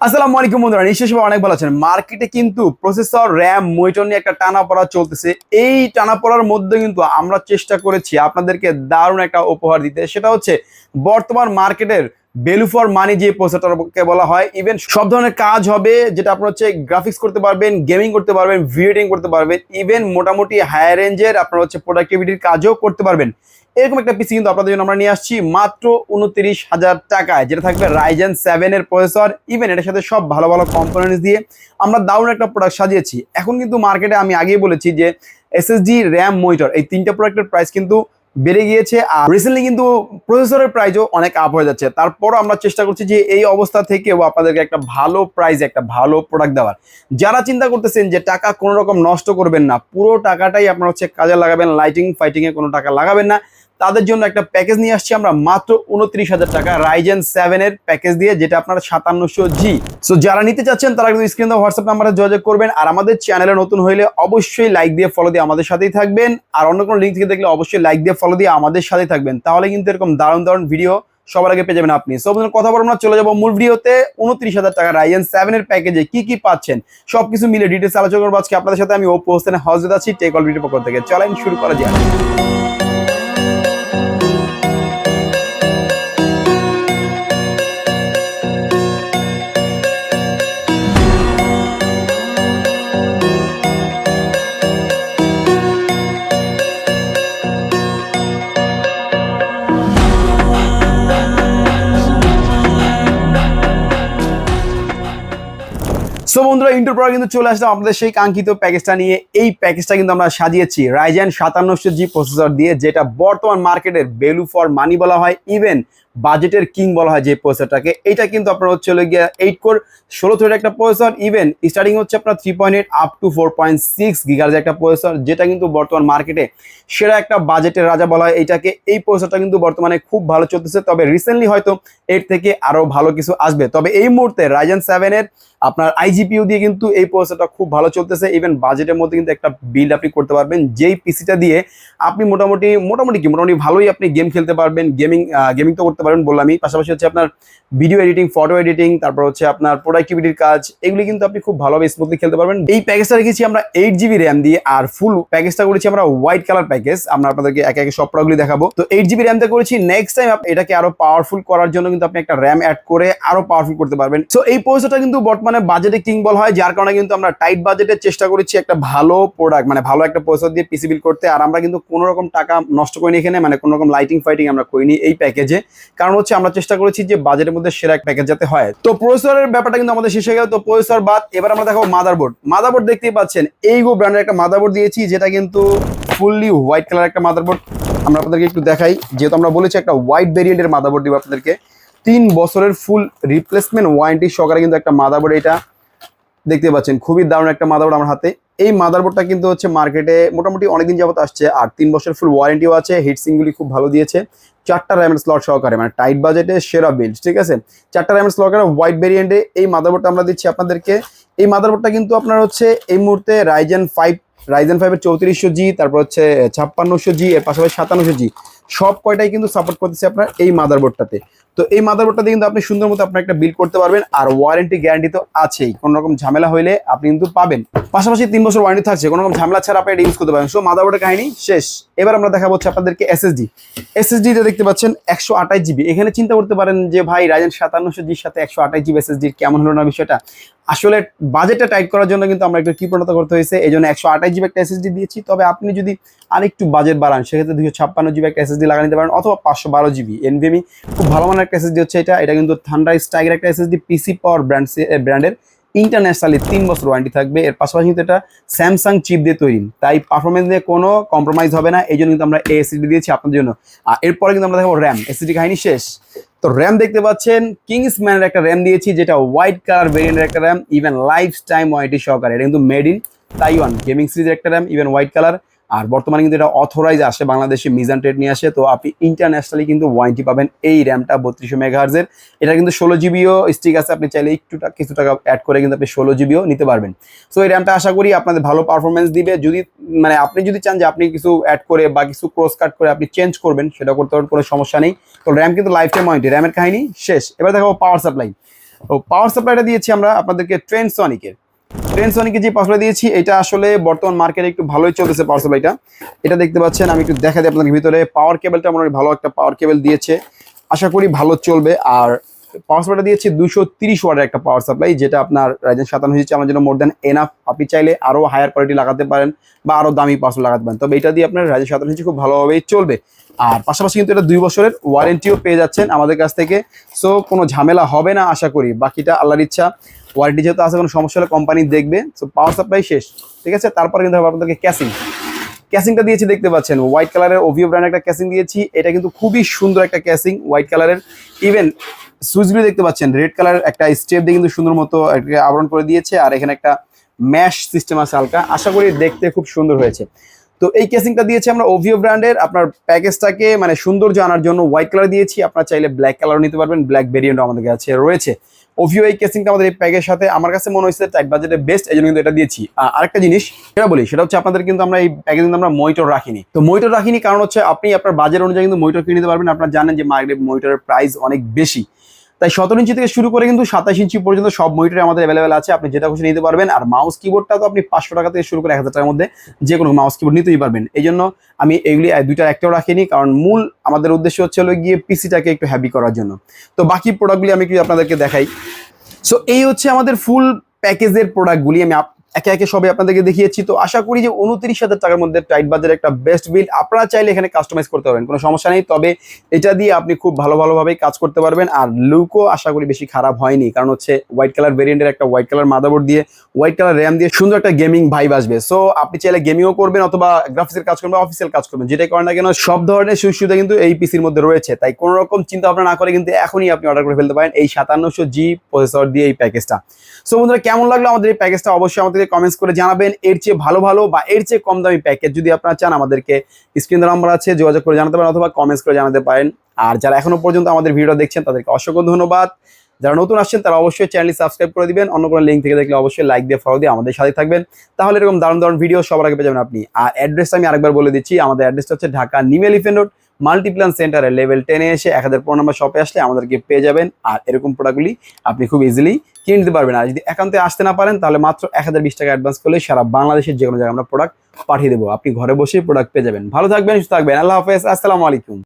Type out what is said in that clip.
আসসালামু আলাইকুম বন্ধুরা, নিশ্চয়ই সবাই অনেক ভালো আছেন। মার্কেটে কিন্তু প্রসেসর, র্যাম, মনিটর নিয়ে একটা টানা পড়া চলতেছে। এই টানা পড়ার মধ্যে কিন্তু আমরা চেষ্টা করেছি আপনাদেরকে দারুণ একটা উপহার দিতে। সেটা হচ্ছে বর্তমান মার্কেটের ভ্যালু ফর মানি যে প্রসেসরকে বলা হয় ইভেন সব ধরনের কাজ হবে, যেটা আপনার হচ্ছে গ্রাফিক্স করতে পারবেন গেমিং করতে পারবেন ভিডিও করতে পারবেন ইভেন মোটামুটি হায়ার রেঞ্জের আপনার হচ্ছে প্রোডাক্টিভিটির কাজও করতে পারবেন। এরকম একটা পিসি কিন্তু আপনাদের জন্য আমরা নিয়ে আসছি মাত্র উনত্রিশ হাজার টাকায়। যেটা থাকবে রাইজেন সেভেন এর প্রসেসর ইভেন এটার সাথে সব ভালো ভালো কম্পোনেন্টস দিয়ে আমরা দারুণ একটা প্রোডাক্ট সাজিয়েছি। এখন কিন্তু মার্কেটে আমি আগেই বলেছি যে এসএসডি র্যাম মনিটর এই তিনটা প্রোডাক্টের প্রাইস কিন্তু বেড়ে গিয়েছে আর রিসেন্টলি কিন্তু প্রসেসরের প্রাইসও অনেক আপ হয়ে যাচ্ছে। তারপরও আমরা চেষ্টা করছি যে এই অবস্থা থেকেও আপনাদেরকে একটা ভালো প্রাইস একটা ভালো প্রোডাক্ট দেওয়ার। যারা চিন্তা করতেছেন যে টাকা কোনো রকম নষ্ট করবেন না, পুরো টাকাটাই আপনার হচ্ছে কাজে লাগাবেন লাইটিং ফাইটিংয়ে কোনো টাকা লাগাবেন না। তাদের জন্য একটা প্যাকেজ নিয়ে আসছি আমরা মাত্র উনত্রিশ হাজার টাকা রাইজেন সেভেন এর প্যাকেজ দিয়ে, যেটা আপনার সাতান্নশো জি সো যারা নিতে চাচ্ছেন, তারা কিন্তু স্ক্রিন হোয়াটসঅ্যাপ নাম্বারে যোগাযোগ করবেন। আর আমাদের চ্যানেলে নতুন হইলে অবশ্যই লাইক দিয়ে ফলো দিয়ে আমাদের সাথেই থাকবেন। আর অন্য কোনো লিঙ্ক থেকে দেখলে অবশ্যই লাইক দিয়ে ফলো দিয়ে আমাদের সাথেই থাকবেন। তাহলে কিন্তু এরকম দারুণ দারুণ ভিডিও সবার আগে পেয়ে যাবেন আপনি। সব কথা বলব না, চলে যাব মূল ভিডিওতে উনত্রিশ হাজার টাকা রাইজেন সেভেন এর প্যাকেজে কি কি পাচ্ছেন? সবকিছু মিলে ডিটেলস আলোচনা করব আজকে। আপনাদের সাথে আমি ওপো হোসেন হজরত আছি টেক অল ভিডিও পক্ষ থেকে। চলেন শুরু করা যায় সো বন্ধুরা ইন্টার পর কিন্তু চলে আসলাম আমাদের সেই কাঙ্ক্ষিত প্যাকেজটা নিয়ে। এই প্যাকেজটা কিন্তু আমরা সাজিয়েছি রাইজেন সাতান্নশো জি প্রসেসর দিয়ে, যেটা বর্তমান মার্কেটের ভ্যালু ফর মানি বলা হয়। ইভেন বাজেটের কিং বলা হয় যে প্রসেসরটাকে এটা কিন্তু আপনার হচ্ছে হলো গিয়ে এইট কোর ষোলো থ্রেড একটা প্রসেসর ইভেন স্টার্টিং হচ্ছে আপনার three point eight up to four point six একটা প্রসেসর যেটা কিন্তু বর্তমান মার্কেটে সেরা একটা বাজেটের রাজা বলা হয় এইটাকে। এই প্রসেসরটা কিন্তু বর্তমানে খুব ভালো চলতেছে, তবে রিসেন্টলি হয়তো এর থেকে আরও ভালো কিছু আসবে। তবে এই মুহূর্তে রাইজেন সেভেনের আপনার আইজিপিউ দিয়ে কিন্তু এই প্রসেসরটা খুব ভালো চলতেছে। ইভেন বাজেটের মধ্যে কিন্তু একটা বিল্ড আপনি করতে পারবেন। যেই পিসিটা দিয়ে আপনি মোটামুটি মোটামুটি কি? মোটামুটি ভালোই আপনি গেম খেলতে পারবেন। গেমিং গেমিং তো করতে পারবেন বললামই পাশাপাশি হচ্ছে আপনার ভিডিও এডিটিং ফটো এডিটিং তারপর হচ্ছে আপনার প্রোডাক্টিভিটির কাজ, এগুলি কিন্তু আপনি খুব ভালোভাবে স্মুথলি খেলতে পারবেন। এই প্যাকেজটা রেখেছি আমরা এইট জিবি র্যাম দিয়ে, আর ফুল প্যাকেজটা করেছি আমরা হোয়াইট কালার প্যাকেজ আমরা আপনাদেরকে একে একে সব প্রোডাক্টগুলি দেখাবো। তো এইট জিবি র্যামটা করেছি নেক্সট টাইম এটাকে আরও পাওয়ারফুল করার জন্য কিন্তু আপনি একটা র্যাম অ্যাড করে আরও পাওয়ারফুল করতে পারবেন। সো এই প্রসেসরটা কিন্তু বর্তমানে বাজেটে কিং বল হয়, যার কারণে কিন্তু আমরা টাইট বাজেটের চেষ্টা করেছি একটা ভালো প্রোডাক্ট মানে ভালো একটা প্রসেসর দিয়ে পিসি বিল করতে। আর আমরা কিন্তু কোনো রকম টাকা নষ্ট করিনি এখানে মানে কোনো রকম লাইটিং ফাইটিং আমরা করিনি এই প্যাকেজে কারণ হচ্ছে আমরা চেষ্টা করেছি যে বাজেটের মধ্যে সেরা প্যাকেজ যাতে হয়। তো প্রসেসরের ব্যাপারটা কিন্তু আমাদের শেষ হয়ে গেল। তো প্রসেসর বাদ, এবার আমরা দেখাবো মাদারবোর্ড মাদারবোর্ড দেখতেই পাচ্ছেন এই এইগো ব্র্যান্ডের একটা মাদারবোর্ড দিয়েছি, যেটা কিন্তু ফুললি হোয়াইট কালার একটা মাদারবোর্ড আমরা আপনাদেরকে একটু দেখাই, যেহেতু আমরা বলেছি একটা হোয়াইট ভেরিয়েন্টের মাদারবোর্ড দিব আপনাদেরকে। তিন বছরের ফুল রিপ্লেসমেন্ট ওয়ারেন্টি সহকারে কিন্তু একটা মাদারবোর্ড এটা। দেখতে পাচ্ছেন, খুবই দারুণ একটা মাদারবোর্ড আমার হাতে। এই মাদারবোর্ডটা কিন্তু হচ্ছে মার্কেটে মোটামুটি অনেকদিন যাবত আসছে, আর তিন বছর ফুল ওয়ারেন্টিও আছে হিটসিংগুলি খুব ভালো দিয়েছে। চারটা র্যামের স্লট সহকারে মানে টাইট বাজেটে সেরা বিল্ড ঠিক আছে? চারটা র্যামের স্লট সহকারে হোয়াইট ভেরিয়েন্টে এই মাদারবোর্ডটা আমরা দিচ্ছি আপনাদেরকে। এই মাদারবোর্ডটা কিন্তু আপনার হচ্ছে এই মুহূর্তে রাইজেন ফাইভ রাইজেন ফাইভের চৌত্রিশশো জি তারপর হচ্ছে ছাপ্পান্নশো জি এর পাশাপাশি সাতান্নশো জি সব কয়টাই কিন্তু সাপোর্ট করতেছে আপনার এই মাদারবোর্ডটাতে তো এই মাদারবোর্ডটা কিন্তু আপনি সুন্দর মতো আপনি একটা বিল করতে পারবেন আর ওয়ারেন্টি গ্যারান্টি তো আছেই। কোনো রকম ঝামেলা হইলে আপনি কিন্তু পাবেন। পাশাপাশি তিন বছর ওয়ারেন্টি থাকছে, কোনো রকম ঝামেলা ছাড়া আপনি এটা ইউজ করতে পারবেন। সো মাদারবোর্ডের কাহিনী শেষ। এবার আমরা দেখাবো হচ্ছে আপনাদেরকে এসএসডি এসএসডি তে দেখতে পাচ্ছেন একশো আঠাশ জিবি এখানে চিন্তা করতে পারেন যে, ভাই রাজেন সাতান্নশো জির সাথে একশো আঠাশ জিবি এসএসডির কেমন হলো না বিষয়টা? আসলে বাজেটটা টাইট করার জন্য কিন্তু আমরা একটু কৃপণতা করতে হয়েছে। এই জন্য একশো আঠাশ জিবি একটা এসএসডি দিয়েছি। তবে আপনি যদি আরেকটু বাজেট বাড়ান, সেক্ষেত্রে দুশো ছাপ্পান্ন জিবি একটা এসএসডি লাগা নিতে পারেন, অথবা পাঁচশো বারো জিবি এনভিএমি খুব ভালো মানের একটা এসএসডি হচ্ছে এটা। এটা কিন্তু থান্ডার স্ট্রাইকের একটা এসএসডি পিসি পাওয়ার ব্র্যান্ড ব্র্যান্ডের ইন্টারন্যাশনালি তিন বছর ওয়ারেন্টি থাকবে। এর পাশাপাশি কিন্তু এটা স্যামসাং চিপ দিয়ে তৈরি। তাই পারফরমেন্স নিয়ে কোনো কম্প্রোমাইজ হবে না। এই জন্য কিন্তু আমরা এসিডি দিয়েছি আপনার জন্য। আর এরপরে কিন্তু আমরা দেখব র্যাম এসিডি কাহিনী শেষ। তো র্যাম দেখতে পাচ্ছেন কিংস ম্যানের একটা র্যাম দিয়েছি, যেটা হোয়াইট কালার ভেরিয়েন্টের একটা RAM even life time warranty সহকারে। এটা কিন্তু মেড ইন তাইওয়ান গেমিং সিরিজের একটা র্যাম ইভেন হোয়াইট কালার আর বর্তমানে কিন্তু এটা অথরাইজ আসে, বাংলাদেশে মিজান ট্রেড নিয়ে আসে। তো আপনি ইন্টারন্যাশনালি কিন্তু ওয়ারেন্টি পাবেন এই র্যামটা বত্রিশশো মেগাহার্জের। এটা কিন্তু ষোলো জিবিও স্টিক আছে, আপনি চাইলে একটু কিছু টাকা অ্যাড করে কিন্তু আপনি ষোলো জিবিও নিতে পারবেন। সো এই র্যামটা আশা করি আপনাদের ভালো পারফরমেন্স দিবে। যদি মানে আপনি যদি চান যে আপনি কিছু অ্যাড করে বা কিছু ক্রস কাট করে আপনি চেঞ্জ করবেন, সেটা করতে পারবেন কোনো সমস্যা নেই। তো র্যাম কিন্তু লাইফ টাইম ওয়ারেন্টি র্যামের কাহিনী শেষ। এবার দেখো পাওয়ার সাপ্লাই ও পাওয়ার সাপ্লাইটা দিয়েছি আমরা আপনাদেরকে ট্রেন সনিকের ট্রেন সনিকের যে পাওয়ার সাপ্লাই দিয়েছি, এটা আসলে বর্তমান মার্কেটে একটু ভালোই চলতেছে পাওয়ার সাপ্লাইটা এটা দেখতে পাচ্ছেন, আমি একটু দেখা দিই আপনাদের ভিতরে। পাওয়ার কেবলটা মোটামুটি ভালো একটা পাওয়ার কেবল দিয়েছে। আশা করি ভালো চলবে। আর পাওয়ার সাপ্লাইটা দিয়েছি দুশো তিরিশ ওয়াটের একটা পাওয়ার সাপ্লাই যেটা আপনার রাইজেন সাতান্ন হচ্ছে আমার জন্য মোর দেন এনাফ আপনি চাইলে আরও হায়ার কোয়ালিটি লাগাতে পারেন বা আরও দামি পাওয়ার লাগাতে পারেন। তবে এটা দিয়ে আপনার রাইজেন সাতান্ন হচ্ছে খুব ভালোভাবেই চলবে। আর পাশাপাশি কিন্তু এটা দুই বছরের ওয়ারেন্টিও পেয়ে যাচ্ছেন আমাদের কাছ থেকে। সো কোনো ঝামেলা হবে না, আশা করি। বাকিটা আল্লাহর ইচ্ছা। ওয়ারেন্টি যেহেতু আছে, কোনো সমস্যা হলে কোম্পানি দেখবে। সো পাওয়ার সাপ্লাই শেষ, ঠিক আছে? তারপরে কিন্তু আপনাদেরকে ক্যাসিং ক্যাসিংটা দিয়েছি, দেখতে পাচ্ছেন। হোয়াইট কালারের ওভিও ব্র্যান্ড একটা ক্যাসিং দিয়েছি। এটা কিন্তু খুবই সুন্দর একটা ক্যাসিং হোয়াইট কালারের ইভেন সুইচগুলো দেখতে পাচ্ছেন রেড কালার একটা স্টেপ দিয়ে কিন্তু সুন্দর মতো আবরণ করে দিয়েছে। আর এখানে একটা ম্যাশ সিস্টেম আছে হালকা। আশা করি দেখতে খুব সুন্দর হয়েছে। তো এই কেসিংটা দিয়েছি আমরা ওভিও ব্র্যান্ডের আপনার প্যাকেজটাকে মানে সৌন্দর্য আনার জন্য হোয়াইট কালার দিয়েছি। আপনার চাইলে ব্ল্যাক কালারও নিতে পারবেন ব্ল্যাক ভেরিয়েন্টও আমাদের কাছে রয়েছে। ওভিও এই কেসিংটা আমাদের এই প্যাকের সাথে আমার কাছে মনে হয়েছে টাইট বাজেটে বেস্ট এই জন্য কিন্তু এটা দিয়েছি। আরেকটা জিনিস, সেটা বলি, সেটা হচ্ছে আপনাদের কিন্তু আমরা এই প্যাকেজ কিন্তু আমরা মনিটর রাখিনি। তো মনিটর রাখিনি কারণ হচ্ছে আপনি আপনার বাজেট অনুযায়ী কিন্তু মনিটর কিনে নিতে পারবেন। আপনারা জানেন যে মার্কেটে মনিটরের প্রাইস অনেক বেশি। তাই সতেরো ইঞ্চি থেকে শুরু করে কিন্তু সাতাশ ইঞ্চি পর্যন্ত সব মনিটর আমাদের অ্যাভেলেবেল আছে। আপনি যেটা খুশি নিতে পারবেন। আর মাউস কিবোর্ডটা তো আপনি পাঁচশো টাকা থেকে শুরু করে এক হাজার টাকার মধ্যে যে কোনো মাউস কিবোর্ড নিতেই পারবেন। এই জন্য আমি এগুলি দুইটা একটাও রাখিনি। কারণ মূল আমাদের উদ্দেশ্য হচ্ছে হলো গিয়ে পিসিটাকে একটু হ্যাপি করার জন্য। তো বাকি প্রোডাক্টগুলি আমি একটু আপনাদেরকে দেখাই। সো এই হচ্ছে আমাদের ফুল প্যাকেজের প্রোডাক্টগুলি আমি একে একে সবে আপনাদেরকে দেখিয়েছি। তো আশা করি যে উনত্রিশ হাজার টাকার মধ্যে টাইট বাজারে একটা বেস্ট বিল আপনারা চাইলে এখানে কাস্টমাইজ করতে পারবেন, কোনো সমস্যা নেই। তবে এটা দিয়ে আপনি খুব ভালো ভালোভাবেই কাজ করতে পারবেন। আর লুকও আশা করি বেশি খারাপ হয়নি, কারণ হচ্ছে হোয়াইট কালার ভেরিয়েন্টের একটা হোয়াইট কালার মাদারবোর্ড দিয়ে হোয়াইট কালার র্যাম দিয়ে সুন্দর একটা গেমিং ভাইব আসবে। সো আপনি চাইলে গেমিংও করবেন অথবা গ্রাফিক্সের কাজ করবেন অফিসিয়াল কাজ করবেন, যেটাই করেন না কেন, সব ধরনের সুবিধা কিন্তু এই পিসির মধ্যে রয়েছে। তাই কোনো রকম চিন্তা ভাবনা না করে কিন্তু এখনই আপনি অর্ডার করে ফেলতে পারেন এই সাতান্নশো জি প্রসেসর দিয়ে এই প্যাকেজটা সো বন্ধুরা, কেমন লাগল আমাদের এই প্যাকেজটা অবশ্যই আমাদেরকে কমেন্টস করে জানাবেন, এর চেয়ে ভালো ভালো বা এর চেয়ে কম দামি প্যাকেজ যদি আপনারা চান, আমাদেরকে স্ক্রিন নাম্বার আছে, যোগাযোগ করে জানাতে পারেন অথবা কমেন্টস করে জানাতে পারেন। আর যারা এখনও পর্যন্ত আমাদের ভিডিও দেখছেন, তাদেরকে অসংখ্য ধন্যবাদ। যারা নতুন আসছেন, তারা অবশ্যই চ্যানেলটি সাবস্ক্রাইব করে দিবেন। অন্য কোনো লিঙ্ক থেকে দেখলে অবশ্যই লাইক দিয়ে ফলো দিয়ে আমাদের সাথে থাকবেন। তাহলে এরকম দারুণ দারুণ ভিডিও সবার আগে পেয়ে যাবেন আপনি। আর অ্যাড্রেসটা আমি আরেকবার বলে দিচ্ছি। আমাদের অ্যাড্রেসটা হচ্ছে ঢাকা নিম এলিফেন্ট রোড মাল্টিপ্লান সেন্টারে লেভেল টেনে এসে এক হাজার পনেরো নম্বর শপে আসলে আমাদেরকে পেয়ে যাবেন। আর এরকম প্রোডাক্টগুলি আপনি খুব ইজিলি কিনে নিতে পারবেন। আর যদি একান্তে আসতে না পারেন, তাহলে মাত্র এক হাজার বিশ টাকা অ্যাডভান্স করলে সারা বাংলাদেশের যে কোনো জায়গায় আমরা প্রোডাক্ট পাঠিয়ে দেবো। আপনি ঘরে বসেই প্রোডাক্ট পেয়ে যাবেন। ভালো থাকবেন, সুস্থ থাকবেন। আল্লাহ হাফেজ। আসসালামু আলাইকুম।